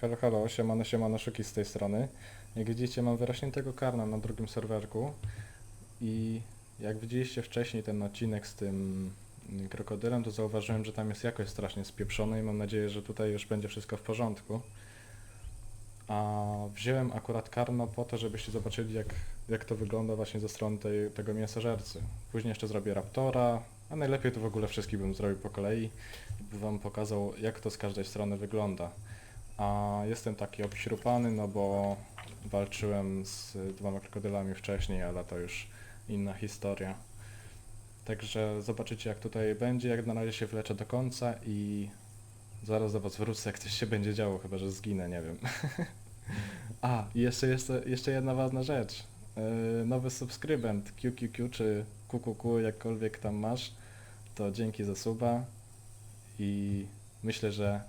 Halo, halo, siemano, siemano, szuki z tej strony. Jak widzicie, mam wyrośniętego karna na drugim serwerku i jak widzieliście wcześniej ten odcinek z tym krokodylem, to zauważyłem, że tam jest jakoś strasznie spieprzone i mam nadzieję, że tutaj już będzie wszystko w porządku. A wziąłem akurat karno po to, żebyście zobaczyli, jak, jak to wygląda właśnie ze strony tej, tego mięsożercy. Później jeszcze zrobię raptora, a najlepiej to w ogóle wszystkich bym zrobił po kolei by wam pokazał, jak to z każdej strony wygląda. A jestem taki obśrupany, no bo walczyłem z dwoma krokodylami wcześniej, ale to już inna historia. Także zobaczycie jak tutaj będzie, jak na razie się wleczę do końca i zaraz do was wrócę, jak coś się będzie działo, chyba że zginę, nie wiem. A, jeszcze, jeszcze, jeszcze jedna ważna rzecz. Yy, nowy subskrybent QQQ czy QQQ, jakkolwiek tam masz, to dzięki za suba i myślę, że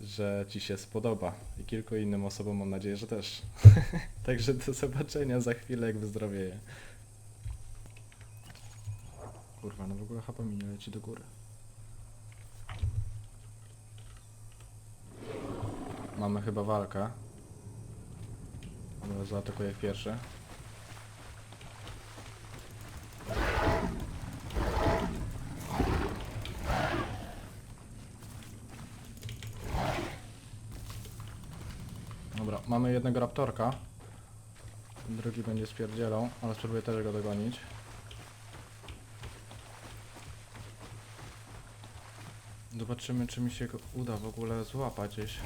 że Ci się spodoba i kilku innym osobom mam nadzieję, że też. Także do zobaczenia za chwilę, jak wyzdrowieję. Kurwa, no w ogóle chapa mi nie leci do góry. Mamy chyba walkę. Zaatakuję pierwszy. Dobra, mamy jednego raptorka. Drugi będzie spierdzielał, ale spróbuję też go dogonić. Zobaczymy, czy mi się go uda w ogóle złapać gdzieś.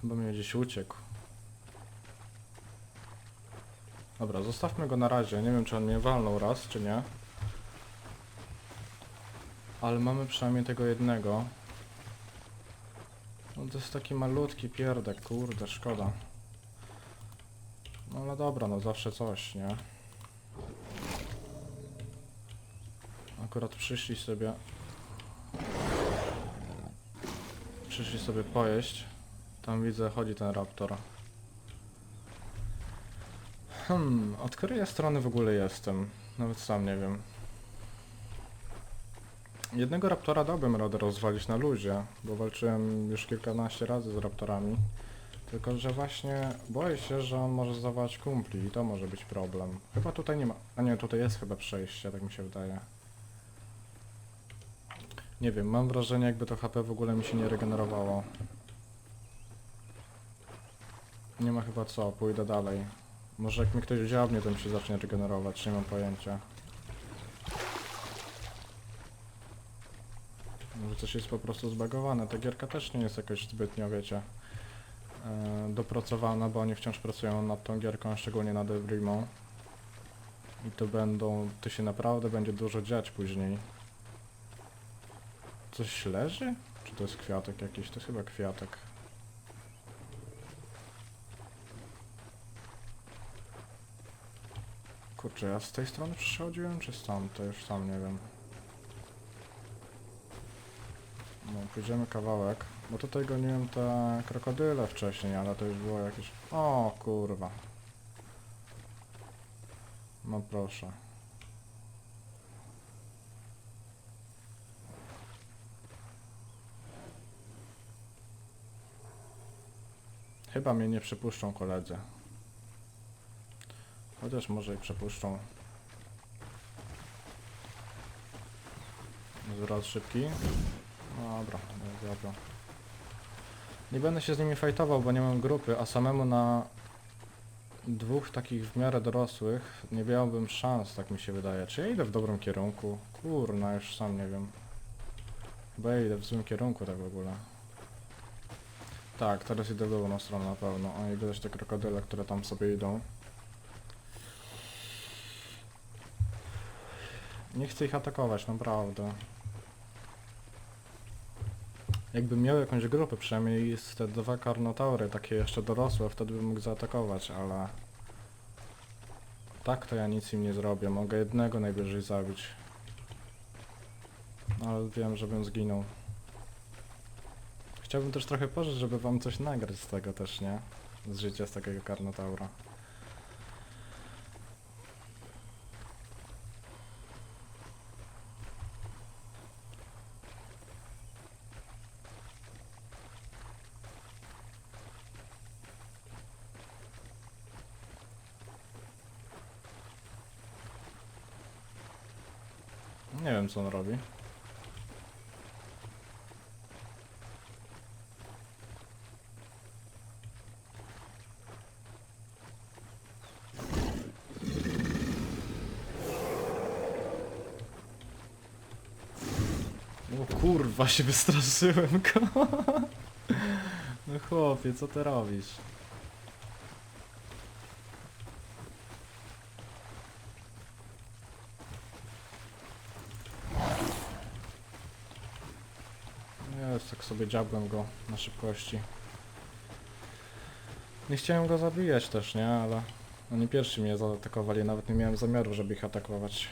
Chyba mi gdzieś uciekł. Dobra, zostawmy go na razie. Nie wiem, czy on mnie walnął raz, czy nie. Ale mamy przynajmniej tego jednego. No to jest taki malutki pierdek, kurde, szkoda. No ale dobra, no zawsze coś, nie? Akurat przyszli sobie... Przyszli sobie pojeść. Tam widzę, chodzi ten raptor. Hmm, od której strony w ogóle jestem? Nawet sam nie wiem. Jednego raptora dałbym radę rozwalić na luzie, bo walczyłem już kilkanaście razy z raptorami. Tylko, że właśnie boję się, że on może zawołać kumpli i to może być problem. Chyba tutaj nie ma... A nie, tutaj jest chyba przejście, tak mi się wydaje. Nie wiem, mam wrażenie jakby to HP w ogóle mi się nie regenerowało. Nie ma chyba co, pójdę dalej. Może jak mi ktoś dziabnie, to mi się zacznie regenerować, nie mam pojęcia. Może coś jest po prostu zbagowane. Ta gierka też nie jest jakoś zbytnio, wiecie, e, dopracowana, bo oni wciąż pracują nad tą gierką, szczególnie nad Evrimą. I to będą, to się naprawdę będzie dużo dziać później. Coś leży? Czy to jest kwiatek jakiś? To jest chyba kwiatek. Kurczę, ja z tej strony przychodziłem, czy stąd? To już sam nie wiem. No, pójdziemy kawałek. Bo tutaj goniłem te krokodyle wcześniej, ale to już było jakieś... O, kurwa. No proszę. Chyba mnie nie przypuszczą koledzy. Chociaż może i przepuszczą. Zwrot szybki. Dobra, dobra. Nie będę się z nimi fajtował, bo nie mam grupy, a samemu na dwóch takich w miarę dorosłych nie miałbym szans, tak mi się wydaje. Czy ja idę w dobrym kierunku? Kurna, już sam nie wiem. Chyba ja idę w złym kierunku tak w ogóle. Tak, teraz idę w dobrą stronę na pewno. A i widać te krokodyle, które tam sobie idą. Nie chcę ich atakować, naprawdę. Jakbym miał jakąś grupę, przynajmniej z te dwa karnotaury, takie jeszcze dorosłe, wtedy bym mógł zaatakować, ale... Tak to ja nic im nie zrobię, mogę jednego najwyżej zabić. Ale wiem, żebym zginął. Chciałbym też trochę pożyć, żeby wam coś nagrać z tego też, nie? Z życia z takiego karnotaura. Nie wiem co on robi. O kurwa, się wystraszyłem go. No chłopie, co ty robisz? Jest, tak sobie dziabłem go na szybkości. Nie chciałem go zabijać też, nie? Ale oni pierwsi mnie zaatakowali, nawet nie miałem zamiaru, żeby ich atakować.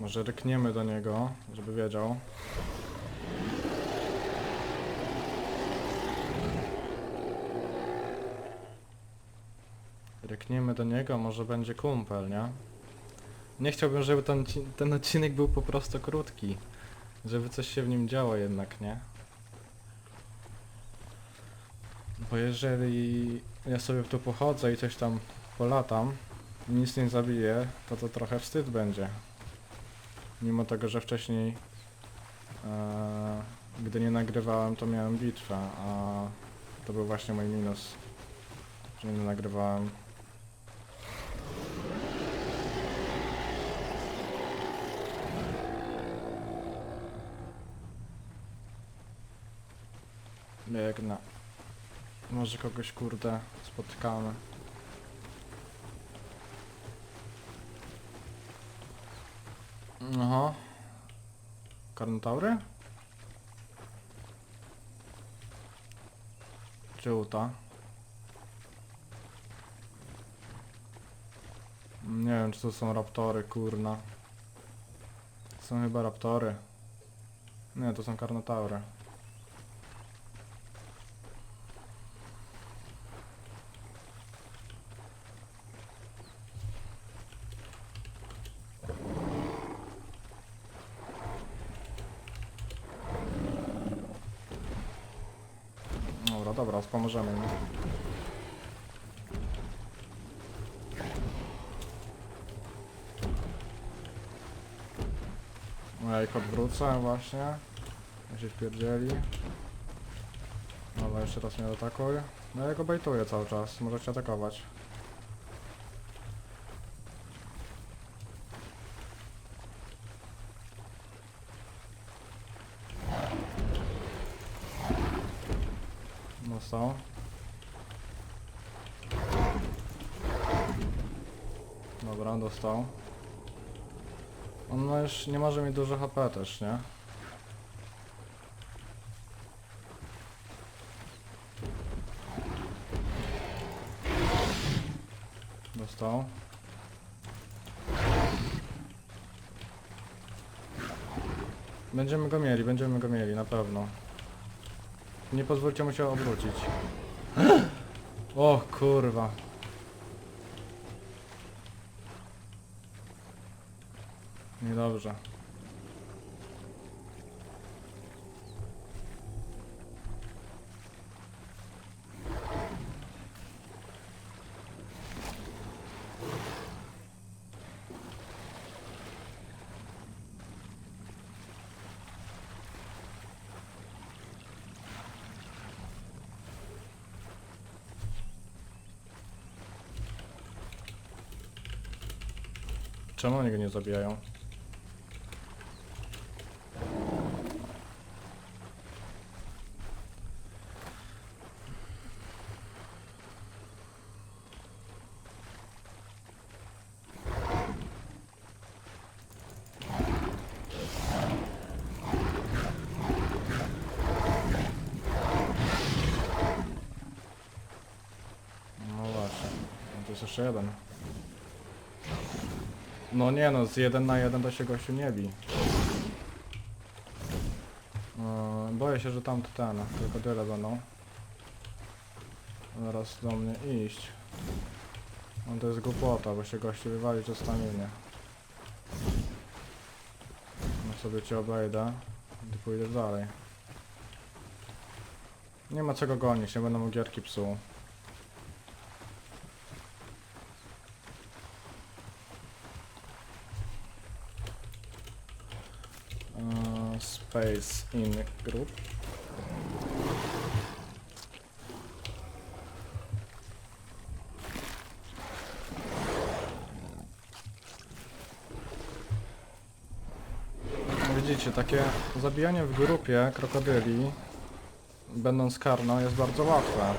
Może rykniemy do niego, żeby wiedział. Rykniemy do niego, może będzie kumpel, nie? Nie chciałbym, żeby ten, ten odcinek był po prostu krótki. Żeby coś się w nim działo jednak, nie? Bo jeżeli ja sobie tu pochodzę i coś tam polatam, nic nie zabiję, to to trochę wstyd będzie. Mimo tego, że wcześniej, e, gdy nie nagrywałem, to miałem bitwę, a to był właśnie mój minus, że nie nagrywałem. Biegnę. Może kogoś kurde spotkamy. Aha. Karnotaury? Uta? Nie wiem, czy to są raptory, kurna. To są chyba raptory. Nie, to są karnotaury. Dobra, dobra, pomożemy im. No ja ich odwrócę właśnie. Ja się wpierdzieli. Dobra, jeszcze raz mnie atakuj. No ja go bejtuję cały czas, możecie atakować. Dostał. Dobra, dostał. On ma już nie może mieć dużo HP też, nie? Dostał. Będziemy go mieli, będziemy go mieli, na pewno. Nie pozwólcie mu się obrócić. O kurwa. Niedobrze. Czemu oni go nie zabijają? No właśnie. No to jest jeszcze jeden. No nie no, z jeden na jeden to się gościu nie bi. Yy, boję się, że tam ten, tylko tyle będą. Zaraz do mnie iść. No to jest głupota, bo się gościu wywali czy stamienie. No sobie cię obejdę. Ty pójdziesz dalej. Nie ma czego gonić, nie będę mu gierki psuł. Space in group. Widzicie, takie zabijanie w grupie krokodyli, będąc karną, jest bardzo łatwe.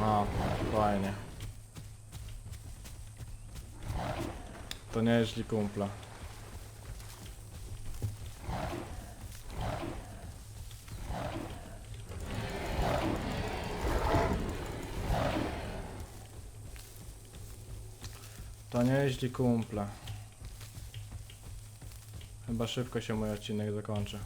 No, fajnie. To nie jeździ kumpla. To nie jeździ kumpla. Chyba szybko się mój odcinek zakończy.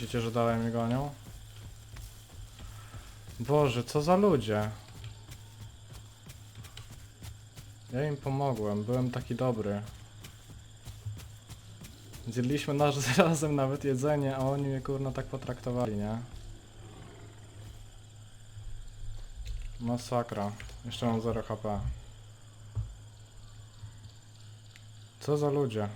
Myślicie, że dalej mnie gonią? Boże, co za ludzie. Ja im pomogłem, byłem taki dobry. Dzieliliśmy nasz razem nawet jedzenie, a oni mnie kurna tak potraktowali, nie? Masakra. Jeszcze mam 0 HP. Co za ludzie.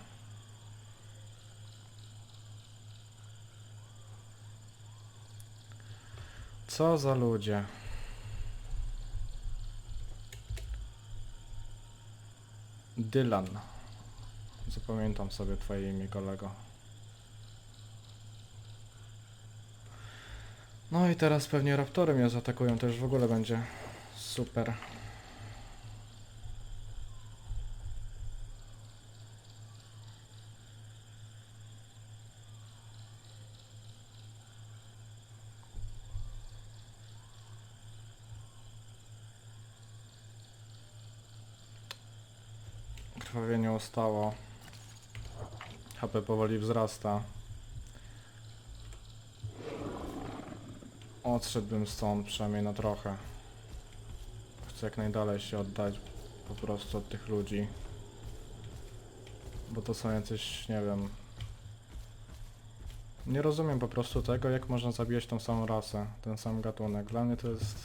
Co za ludzie. Dylan. Zapamiętam sobie twoje imię, kolego. No i teraz pewnie raptory mnie zaatakują, to już w ogóle będzie super. Ustało. HP powoli wzrasta. Odszedłbym stąd przynajmniej na trochę. Chcę jak najdalej się oddać po prostu od tych ludzi. Bo to są jacyś, nie wiem... Nie rozumiem po prostu tego, jak można zabijać tą samą rasę, ten sam gatunek. Dla mnie to jest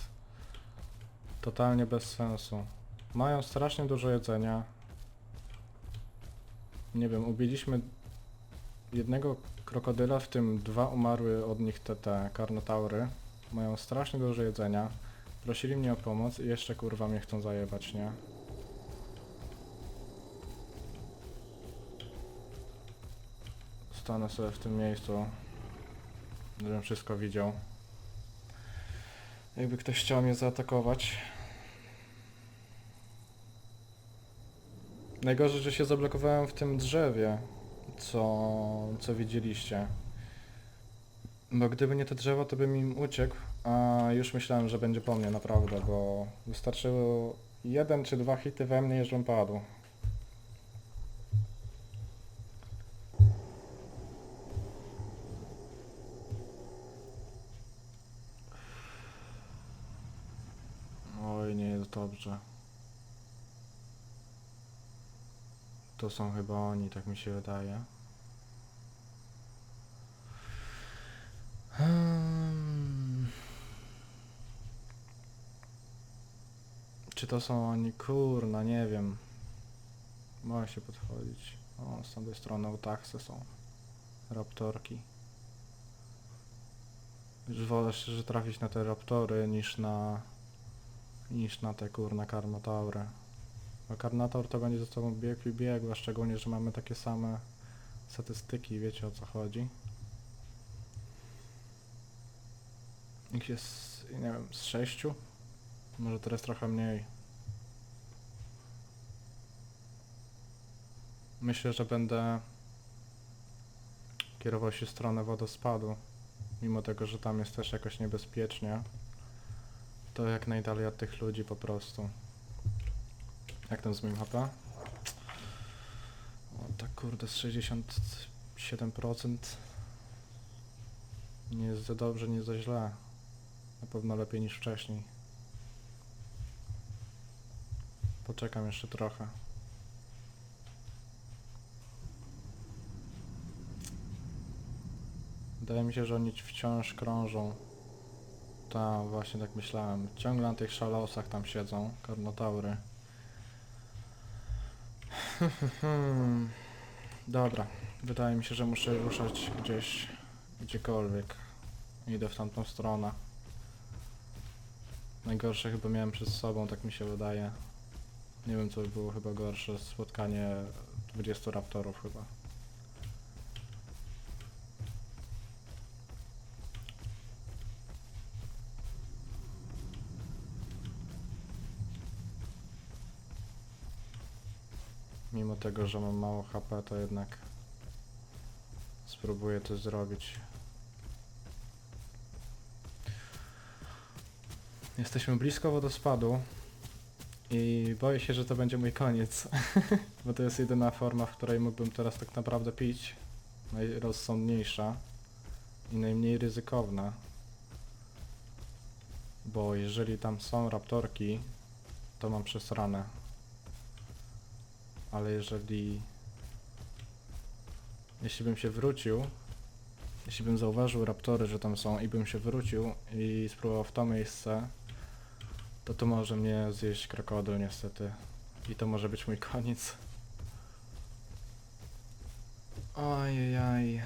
totalnie bez sensu. Mają strasznie dużo jedzenia, nie wiem, ubiliśmy jednego krokodyla, w tym dwa umarły od nich te, te karnotaury. Mają strasznie dużo jedzenia. Prosili mnie o pomoc i jeszcze kurwa mnie chcą zajebać, nie? Stanę sobie w tym miejscu, żebym wszystko widział. Jakby ktoś chciał mnie zaatakować. Najgorzej, że się zablokowałem w tym drzewie, co, co widzieliście. Bo gdyby nie te drzewo, to bym im uciekł, a już myślałem, że będzie po mnie naprawdę, bo wystarczyło jeden czy dwa hity we mnie, żebym padł. Oj, nie jest dobrze. To są chyba oni, tak mi się wydaje. Hmm. Czy to są oni? Kurna, nie wiem. Może się podchodzić. O, z tamtej strony taksy są. Raptorki. Już wolę szczerze trafić na te raptory niż na niż na te kurna karmataury. Bo karnotaur to będzie ze sobą biegł i biegł, a szczególnie, że mamy takie same statystyki, wiecie o co chodzi. Ich jest, nie wiem, z sześciu? Może teraz trochę mniej. Myślę, że będę kierował się w stronę wodospadu. Mimo tego, że tam jest też jakoś niebezpiecznie. To jak najdalej od tych ludzi po prostu. Jak tam z moim HP? O tak kurde, z 67%. Nie jest za dobrze, nie za źle. Na pewno lepiej niż wcześniej. Poczekam jeszcze trochę. Wydaje mi się, że oni wciąż krążą. Tak, właśnie tak myślałem. Ciągle na tych szalosach tam siedzą, karnotaury. Dobra, wydaje mi się, że muszę ruszać gdzieś, gdziekolwiek. Idę w tamtą stronę. Najgorsze chyba miałem przed sobą, tak mi się wydaje. Nie wiem co by było chyba gorsze, spotkanie 20 raptorów chyba. Mimo tego, że mam mało HP, to jednak spróbuję to zrobić. Jesteśmy blisko wodospadu i boję się, że to będzie mój koniec, bo to jest jedyna forma, w której mógłbym teraz tak naprawdę pić. Najrozsądniejsza i najmniej ryzykowna. Bo jeżeli tam są raptorki, to mam przesrane. Ale jeżeli... Jeśli bym się wrócił, jeśli bym zauważył raptory, że tam są i bym się wrócił i spróbował w to miejsce, to to może mnie zjeść krokodyl niestety. I to może być mój koniec. Ojej.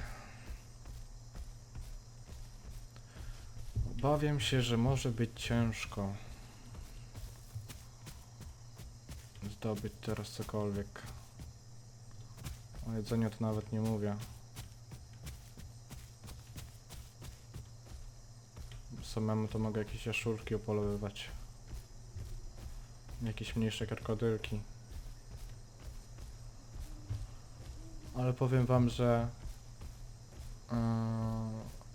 Obawiam się, że może być ciężko zdobyć teraz cokolwiek. O jedzeniu to nawet nie mówię. Samemu to mogę jakieś jaszczurki opolowywać. Jakieś mniejsze krokodylki. Ale powiem wam, że yy,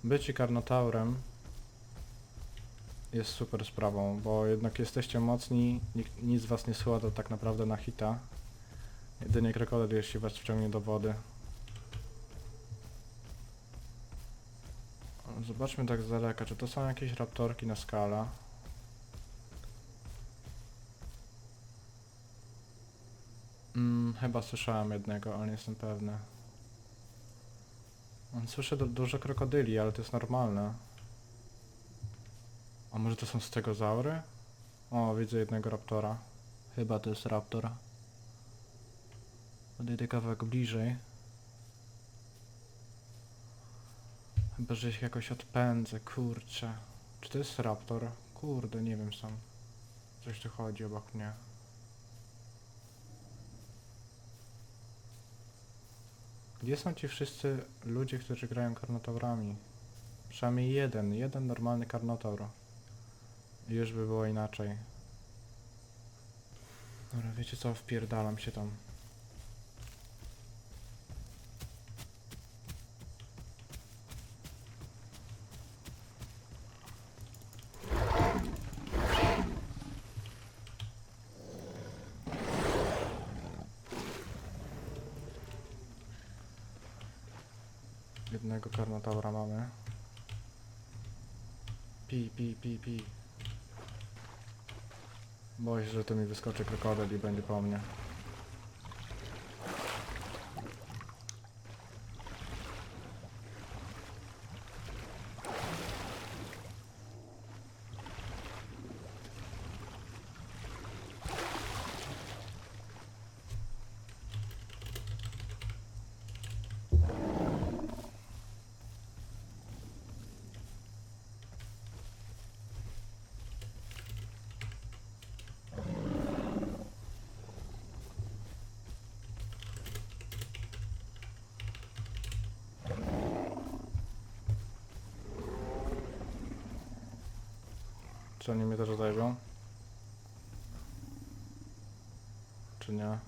bycie karnotaurem jest super sprawą, bo jednak jesteście mocni, nikt, nic was nie składa tak naprawdę na hita. Jedynie krokodyl jeśli was wciągnie do wody. Zobaczmy tak z daleka, czy to są jakieś raptorki na skala. Mm, chyba słyszałem jednego, ale nie jestem pewny. Mm, Słyszę du dużo krokodyli, ale to jest normalne. A może to są stegozaury? O, widzę jednego raptora. Chyba to jest raptor. Podejdę kawałek bliżej. Chyba, że ich jakoś odpędzę, kurczę. Czy to jest raptor? Kurde, nie wiem sam. Coś tu chodzi obok mnie. Gdzie są ci wszyscy ludzie, którzy grają karnotaurami? Przynajmniej jeden, jeden normalny karnotaur. Już by było inaczej. Dobra, wiecie co, wpierdalam się tam. Jednego karnotaura mamy. Pi, pi, pi, pi. Boję się, że to mi wyskoczy krokodyl i będzie po mnie. Czy oni mnie też odejdą? Czy nie?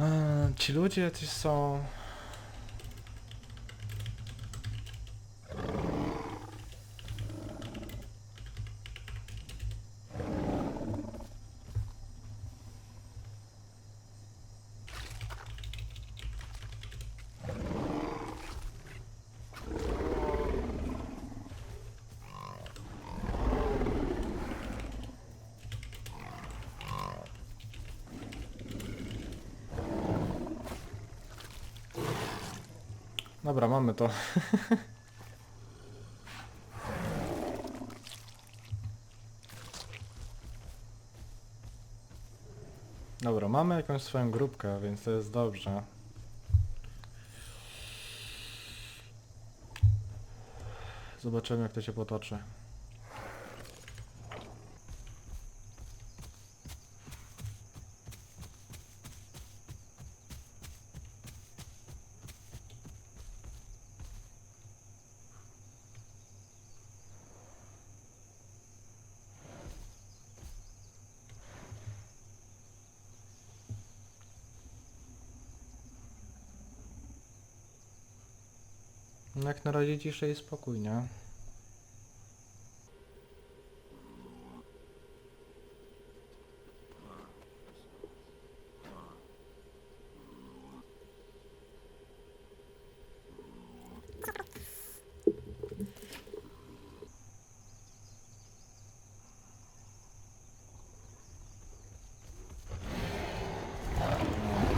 Eee, Ci ludzie jacyś są... Dobra, mamy to. Dobra, mamy jakąś swoją grupkę, więc to jest dobrze. Zobaczymy jak to się potoczy. Jak na razie ciszej i spokój, nie? No,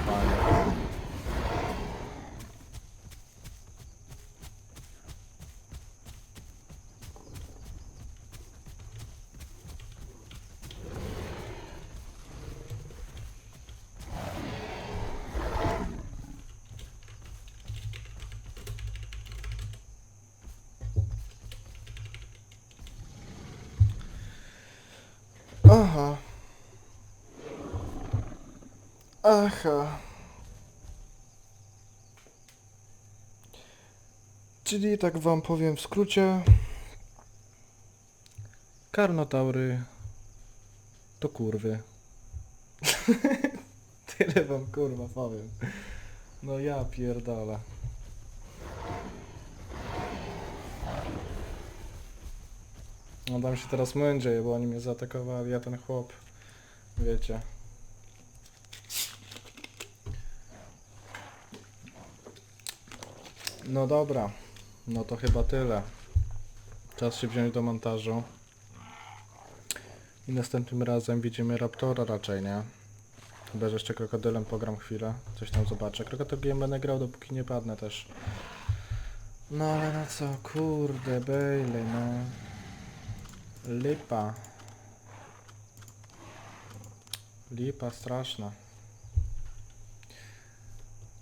fajnie. Aha. Aha. Czyli tak wam powiem w skrócie. Karnotaury to kurwy. Tyle wam kurwa powiem. No ja pierdolę. No tam się teraz mędzieje, bo oni mnie zaatakowali, a ten chłop, wiecie. No dobra, no to chyba tyle. Czas się wziąć do montażu. I następnym razem widzimy Raptora raczej, nie? Chyba, że jeszcze krokodylem pogram chwilę, coś tam zobaczę. Krokodyl game będę grał dopóki nie padnę też. No ale no co, kurde, Bailey, no. Lipa. Lipa straszna.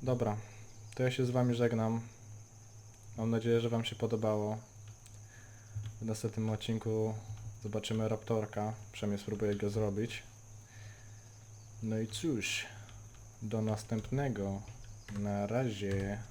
Dobra, to ja się z wami żegnam. Mam nadzieję, że wam się podobało. W następnym odcinku zobaczymy Raptorka. Przynajmniej spróbuję go zrobić. No i cóż, do następnego. Na razie.